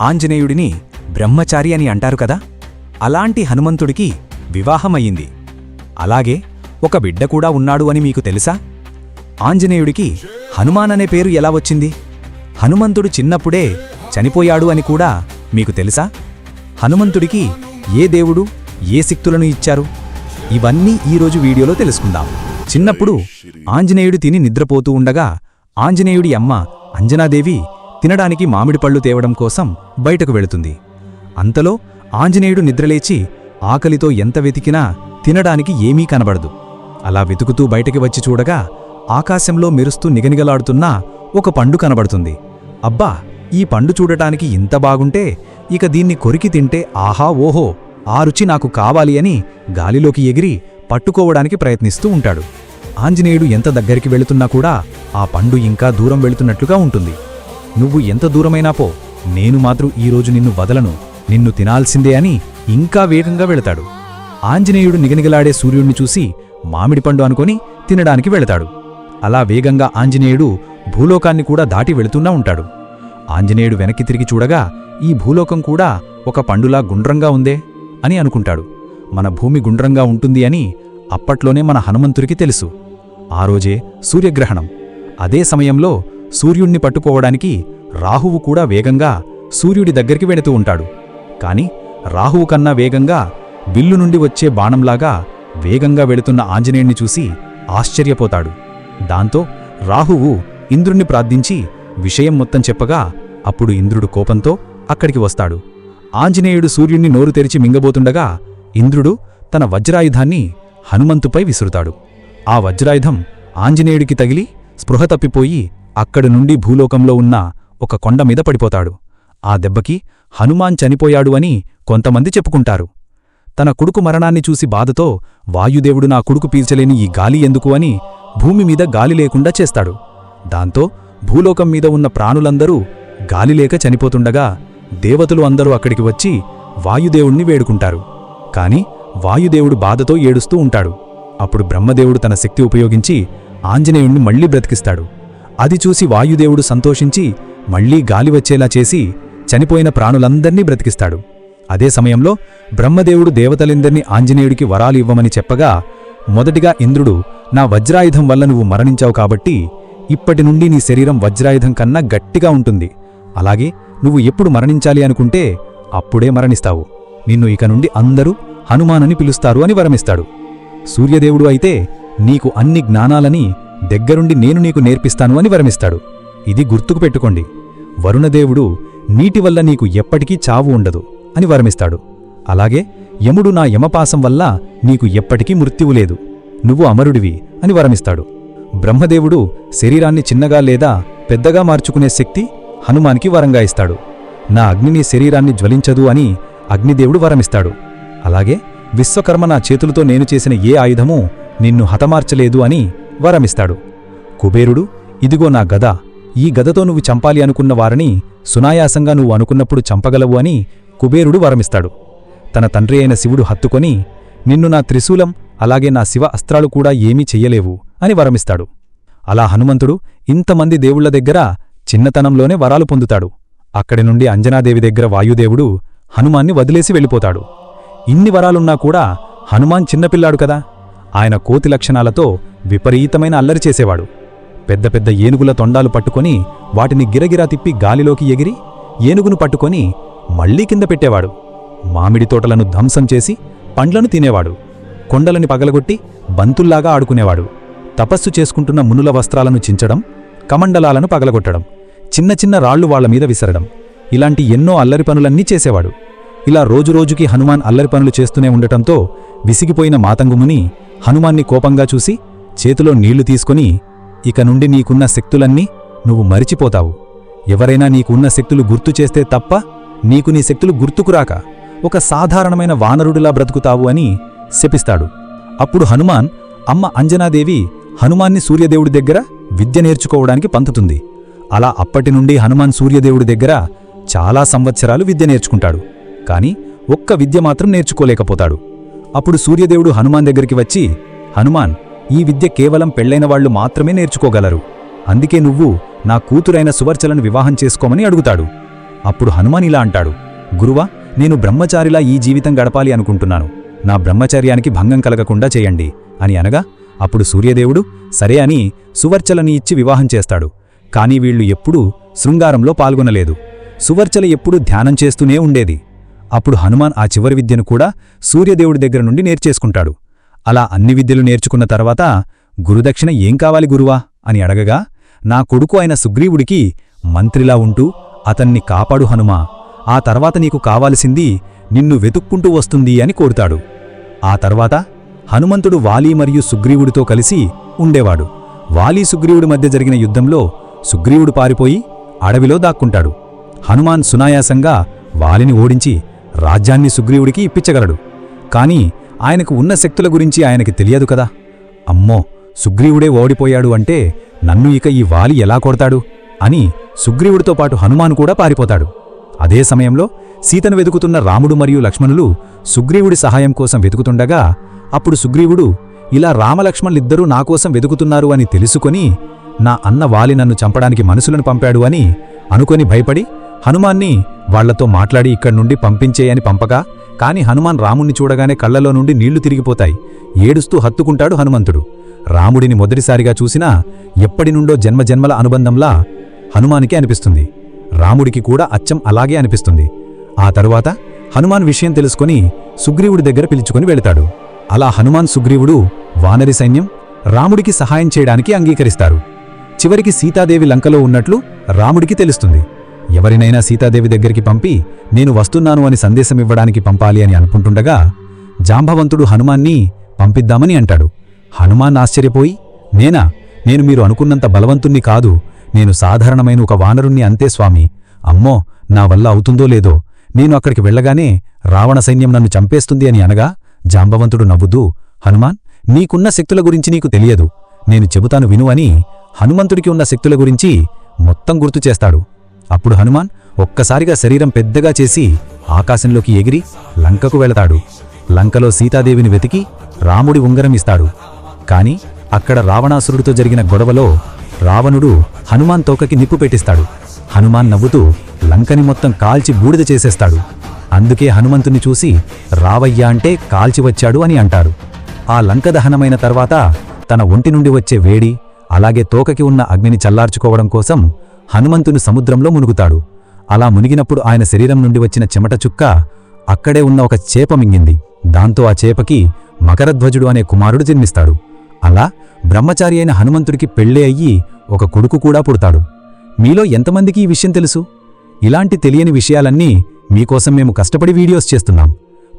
ఆంజనేయుడిని బ్రహ్మచారి అని అంటారు కదా? అలాంటి హనుమంతుడికి వివాహమయ్యింది. అలాగే ఒక బిడ్డ కూడా ఉన్నాడు అని మీకు తెలుసా? ఆంజనేయుడికి హనుమాన్ అనే పేరు ఎలా వచ్చింది? హనుమంతుడు చిన్నప్పుడే చనిపోయాడు అని కూడా మీకు తెలుసా? హనుమంతుడికి ఏ దేవుడు ఏ శక్తులను ఇచ్చారు? ఇవన్నీ ఈరోజు వీడియోలో తెలుసుకుందాం. చిన్నప్పుడు ఆంజనేయుడు తిని నిద్రపోతూ ఉండగా ఆంజనేయుడి అమ్మ అంజనాదేవి తినడానికి మామిడి పళ్ళు తేవడం కోసం బయటకు వెళుతుంది. అంతలో ఆంజనేయుడు నిద్రలేచి ఆకలితో ఎంత వెతికినా తినడానికి ఏమీ కనబడదు. అలా వెతుకుతూ బయటికి వచ్చి చూడగా ఆకాశంలో మెరుస్తూ నిగనిగలాడుతున్న ఒక పండు కనబడుతుంది. అబ్బా ఈ పండు చూడటానికి ఇంత బాగుంటే ఇక దీన్ని కొరికి తింటే ఆహా ఓహో ఆ రుచి నాకు కావాలి అని గాలిలోకి ఎగిరి పట్టుకోవడానికి ప్రయత్నిస్తూ ఉంటాడు. ఆంజనేయుడు ఎంత దగ్గరికి వెళుతున్నా కూడా ఆ పండు ఇంకా దూరం వెళుతున్నట్లుగా ఉంటుంది. నువ్వు ఎంత దూరమైనా పో. నేను మాత్రం ఈరోజు నిన్ను వదలను. నిన్ను తినాల్సిందే అని ఇంకా వేగంగా వెళతాడు. ఆంజనేయుడు నిగనిగలాడే సూర్యుణ్ణి చూసి మామిడి పండు అనుకొని తినడానికి వెళతాడు. అలా వేగంగా ఆంజనేయుడు భూలోకాన్ని కూడా దాటి వెళుతున్నా ఉంటాడు. ఆంజనేయుడు వెనక్కి తిరిగి చూడగా ఈ భూలోకం కూడా ఒక పండులా గుండ్రంగా ఉందే అని అనుకుంటాడు. మన భూమి గుండ్రంగా ఉంటుంది అని అప్పట్లోనే మన హనుమంతుడికి తెలుసు. ఆ రోజే సూర్యగ్రహణం. అదే సమయంలో సూర్యుణ్ణి పట్టుకోవడానికి రాహువు కూడా వేగంగా సూర్యుడి దగ్గరికి వెళుతూ ఉంటాడు. కాని రాహువు కన్నా వేగంగా విల్లు నుండి వచ్చే బాణంలాగా వేగంగా వెళుతున్న ఆంజనేయుణ్ణి చూసి ఆశ్చర్యపోతాడు. దాంతో రాహువు ఇంద్రుణ్ణి ప్రార్థించి విషయం మొత్తం చెప్పగా అప్పుడు ఇంద్రుడు కోపంతో అక్కడికి వస్తాడు. ఆంజనేయుడు సూర్యుణ్ణి నోరు తెరిచి మింగబోతుండగా ఇంద్రుడు తన వజ్రాయుధాన్ని హనుమంతుపై విసురుతాడు. ఆ వజ్రాయుధం ఆంజనేయుడికి తగిలి స్పృహ తప్పిపోయి అక్కడి నుండి భూలోకంలో ఉన్న ఒక కొండ మీద పడిపోతాడు. ఆ దెబ్బకి హనుమాన్ చనిపోయాడు అని కొంతమంది చెప్పుకుంటారు. తన కొడుకు మరణాన్ని చూసి బాధతో వాయుదేవుడు నా కొడుకు పీల్చలేని ఈ గాలి ఎందుకు? అని భూమి మీద గాలి లేకుండా చేస్తాడు. దాంతో భూలోకం మీద ఉన్న ప్రాణులందరూ గాలిలేక చనిపోతుండగా దేవతలు అందరూ అక్కడికి వచ్చి వాయుదేవుణ్ణి వేడుకుంటారు. కాని వాయుదేవుడు బాధతో ఏడుస్తూ ఉంటాడు. అప్పుడు బ్రహ్మదేవుడు తన శక్తి ఉపయోగించి ఆంజనేయుణ్ణి మళ్ళీ బ్రతికిస్తాడు. అది చూసి వాయుదేవుడు సంతోషించి మళ్ళీ గాలి వచ్చేలా చేసి చనిపోయిన ప్రాణులందర్నీ బ్రతికిస్తాడు. అదే సమయంలో బ్రహ్మదేవుడు దేవతలిందర్నీ ఆంజనేయుడికి వరాలు ఇవ్వమని చెప్పగా మొదటిగా ఇంద్రుడు నా వజ్రాయుధం వల్ల నువ్వు మరణించావు కాబట్టి ఇప్పటి నుండి నీ శరీరం వజ్రాయుధం కన్నా గట్టిగా ఉంటుంది. అలాగే నువ్వు ఎప్పుడు మరణించాలి అనుకుంటే అప్పుడే మరణిస్తావు. నిన్ను ఇక నుండి అందరూ హనుమానని పిలుస్తారు అని వరమిస్తాడు. సూర్యదేవుడు అయితే నీకు అన్ని జ్ఞానాలని దగ్గరుండి నేను నీకు నేర్పిస్తాను అని వరమిస్తాడు. ఇది గుర్తుకు పెట్టుకోండి. వరుణదేవుడు నీటి వల్ల నీకు ఎప్పటికీ చావు ఉండదు అని వరమిస్తాడు. అలాగే యముడు నా యమపాసం వల్ల నీకు ఎప్పటికీ మృత్యువు లేదు. నువ్వు అమరుడివి అని వరమిస్తాడు. బ్రహ్మదేవుడు శరీరాన్ని చిన్నగా లేదా పెద్దగా మార్చుకునే శక్తి హనుమానికి వరంగా ఇస్తాడు. నా అగ్నిని శరీరాన్ని జ్వలించదు అని అగ్నిదేవుడు వరమిస్తాడు. అలాగే విశ్వకర్మ నా చేతులతో నేను చేసిన ఏ ఆయుధమూ నిన్ను హతమార్చలేదు అని వరమిస్తాడు. కుబేరుడు ఇదిగో నా గద. ఈ గదతో నువ్వు చంపాలి అనుకున్న వారిని సునాయాసంగా నువ్వు అనుకున్నప్పుడు చంపగలవు అని కుబేరుడు వరమిస్తాడు. తన తండ్రి అయిన శివుడు హత్తుకొని నిన్ను నా త్రిశూలం అలాగే నా శివ అస్త్రాలు కూడా ఏమీ చెయ్యలేవు అని వరమిస్తాడు. అలా హనుమంతుడు ఇంతమంది దేవుళ్ళ దగ్గర చిన్నతనంలోనే వరాలు పొందుతాడు. అక్కడి నుండి అంజనాదేవి దగ్గర వాయుదేవుడు హనుమాన్ని వదిలేసి వెళ్ళిపోతాడు. ఇన్ని వరాలున్నా కూడా హనుమాన్ చిన్నపిల్లాడు కదా. ఆయన కోతి లక్షణాలతో విపరీతమైన అల్లరి చేసేవాడు. పెద్ద పెద్ద ఏనుగుల తొండాలు పట్టుకొని వాటిని గిరగిరా తిప్పి గాలిలోకి ఎగిరి ఏనుగును పట్టుకొని మళ్ళీ కింద పెట్టేవాడు. మామిడి తోటలను ధ్వంసం చేసి పండ్లను తినేవాడు. కొండలని పగలగొట్టి బంతుల్లాగా ఆడుకునేవాడు. తపస్సు చేసుకుంటున్న మునుల వస్త్రాలను చించడం కమండలాలను పగలగొట్టడం చిన్న చిన్న రాళ్ళు వాళ్ళ మీద విసరడం ఇలాంటి ఎన్నో అల్లరి పనులన్నీ చేసేవాడు. ఇలా రోజురోజుకి హనుమాన్ అల్లరి పనులు చేస్తూనే ఉండటంతో విసిగిపోయిన మాతంగుముని హనుమాన్ని కోపంగా చూసి చేతిలో నీళ్ళు తీసుకుని ఇక నుండి నీకున్న శక్తులన్నీ నువ్వు మరిచిపోతావు. ఎవరైనా నీకున్న శక్తులు గుర్తు చేస్తే తప్ప నీకు నీ శక్తులు గుర్తుకురాక ఒక సాధారణమైన వానరుడిలా బ్రతుకుతావు అని శపిస్తాడు. అప్పుడు హనుమాన్ అమ్మ అంజనాదేవి హనుమాన్ని సూర్యదేవుడి దగ్గర విద్య నేర్చుకోవడానికి పంపుతుంది. అలా అప్పటి నుండి హనుమాన్ సూర్యదేవుడి దగ్గర చాలా సంవత్సరాలు విద్య నేర్చుకుంటాడు. కాని ఒక్క విద్య మాత్రం నేర్చుకోలేకపోతాడు. అప్పుడు సూర్యదేవుడు హనుమాన్ దగ్గరికి వచ్చి హనుమాన్ ఈ విద్య కేవలం పెళ్ళైన వాళ్ళు మాత్రమే నేర్చుకోగలరు. అందుకే నువ్వు నా కూతురైన సువర్చలను వివాహం చేసుకోమని అడుగుతాడు. అప్పుడు హనుమాన్ ఇలా అంటాడు గురువా నేను బ్రహ్మచారిలా ఈ జీవితం గడపాలి అనుకుంటున్నాను. నా బ్రహ్మచర్యానికి భంగం కలగకుండా చేయండి అని అనగా అప్పుడు సూర్యదేవుడు సరే అని సువర్చలని ఇచ్చి వివాహం చేస్తాడు. కాని వీళ్ళు ఎప్పుడూ శృంగారంలో పాల్గొనలేదు. సువర్చల ఎప్పుడూ ధ్యానం చేస్తూనే ఉండేది. అప్పుడు హనుమాన్ ఆ చివరి విద్యను కూడా సూర్యదేవుడి దగ్గర నుండి నేర్చేసుకుంటాడు. అలా అన్ని విద్యలు నేర్చుకున్న తర్వాత గురుదక్షిణ ఏం కావాలి గురువా? అని అడగగా నా కొడుకు అయిన సుగ్రీవుడికి మంత్రిలా ఉంటూ అతన్ని కాపాడు హనుమా ఆ తర్వాత నీకు కావాల్సింది నిన్ను వెతుక్కుంటూ వస్తుంది అని కోరుతాడు. ఆ తర్వాత హనుమంతుడు వాలి మరియు సుగ్రీవుడితో కలిసి ఉండేవాడు. వాలి సుగ్రీవుడి మధ్య జరిగిన యుద్ధంలో సుగ్రీవుడు పారిపోయి అడవిలో దాక్కుంటాడు. హనుమాన్ సునాయాసంగా వాలిని ఓడించి రాజ్యాన్ని సుగ్రీవుడికి ఇప్పించగలడు. కాని ఆయనకు ఉన్న శక్తుల గురించి ఆయనకి తెలియదు కదా. అమ్మో సుగ్రీవుడే ఓడిపోయాడు అంటే నన్ను ఇక ఈ వాలి ఎలా కొడతాడు? అని సుగ్రీవుడితో పాటు హనుమాన్ కూడా పారిపోతాడు. అదే సమయంలో సీతను వెతుకుతున్న రాముడు మరియు లక్ష్మణులు సుగ్రీవుడి సహాయం కోసం వెతుకుతుండగా అప్పుడు సుగ్రీవుడు ఇలా రామలక్ష్మణులిద్దరూ నాకోసం వెతుకుతున్నారు అని తెలుసుకొని నా అన్న వాలి నన్ను చంపడానికి మనుషులను పంపాడు అని అనుకొని భయపడి హనుమాన్ని వాళ్ళతో మాట్లాడి ఇక్కడి నుండి పంపించేయని పంపగా కాని హనుమాన్ రాముణ్ణి చూడగానే కళ్ళలో నుండి నీళ్ళు తిరిగిపోతాయి. ఏడుస్తూ హత్తుకుంటాడు హనుమంతుడు. రాముడిని మొదటిసారిగా చూసినా ఎప్పటినుండో జన్మజన్మల అనుబంధంలా హనుమానికి అనిపిస్తుంది. రాముడికి కూడా అచ్చం అలాగే అనిపిస్తుంది. ఆ తరువాత హనుమాన్ విషయం తెలుసుకుని సుగ్రీవుడి దగ్గర పిలుచుకుని వెళతాడు. అలా హనుమాన్ సుగ్రీవుడు వానరి సైన్యం రాముడికి సహాయం చేయడానికి అంగీకరిస్తారు. చివరికి సీతాదేవి లంకలో ఉన్నట్లు రాముడికి తెలుస్తుంది. ఎవరినైనా సీతాదేవి దగ్గరికి పంపి నేను వస్తున్నాను అని సందేశం ఇవ్వడానికి పంపాలి అని అనుకుంటుండగా జాంబవంతుడు హనుమాన్ని పంపిద్దామని అంటాడు. హనుమాన్ ఆశ్చర్యపోయి నేనా? నేను మీరు అనుకున్నంత బలవంతుణ్ణి కాదు. నేను సాధారణమైన ఒక వానరుణ్ణి అంతే స్వామి. అమ్మో నా వల్ల అవుతుందో లేదో. నేను అక్కడికి వెళ్ళగానే రావణ సైన్యం నన్ను చంపేస్తుంది అని అనగా జాంబవంతుడు నవ్వుతూ హనుమాన్ నీకున్న శక్తుల గురించి నీకు తెలియదు. నేను చెబుతాను విను అని హనుమంతుడికి ఉన్న శక్తుల గురించి మొత్తం గుర్తు చేస్తాడు. అప్పుడు హనుమాన్ ఒక్కసారిగా శరీరం పెద్దగా చేసి ఆకాశంలోకి ఎగిరి లంకకు వెళతాడు. లంకలో సీతాదేవిని వెతికి రాముడి ఉంగరం ఇస్తాడు. కాని అక్కడ రావణాసురుడితో జరిగిన గొడవలో రావణుడు హనుమాన్ తోకకి నిప్పు పెట్టిస్తాడు. హనుమాన్ నవ్వుతూ లంకని మొత్తం కాల్చి బూడిద చేసేస్తాడు. అందుకే హనుమంతుని చూసి రావయ్య అంటే కాల్చి వచ్చాడు అని అంటారు. ఆ లంక దహనమైన తర్వాత తన ఒంటి నుండి వచ్చే వేడి అలాగే తోకకి ఉన్న అగ్నిని చల్లార్చుకోవడం కోసం హనుమంతుని సముద్రంలో మునుగుతాడు. అలా మునిగినప్పుడు ఆయన శరీరం నుండి వచ్చిన చెమట చుక్క అక్కడే ఉన్న ఒక చేప మింగింది. దాంతో ఆ చేపకి మకరధ్వజుడు అనే కుమారుడు జన్మిస్తాడు. అలా బ్రహ్మచారి అయిన హనుమంతుడికి పెళ్ళే అయ్యి ఒక కొడుకు కూడా పుడతాడు. మీలో ఎంతమందికి ఈ విషయం తెలుసు? ఇలాంటి తెలియని విషయాలన్నీ మీకోసం మేము కష్టపడి వీడియోస్ చేస్తున్నాం.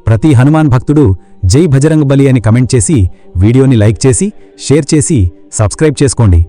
ప్రతి హనుమాన్ భక్తుడు జై భజరంగ్ బలి అని కమెంట్ చేసి వీడియోని లైక్ చేసి షేర్ చేసి సబ్స్క్రైబ్ చేసుకోండి.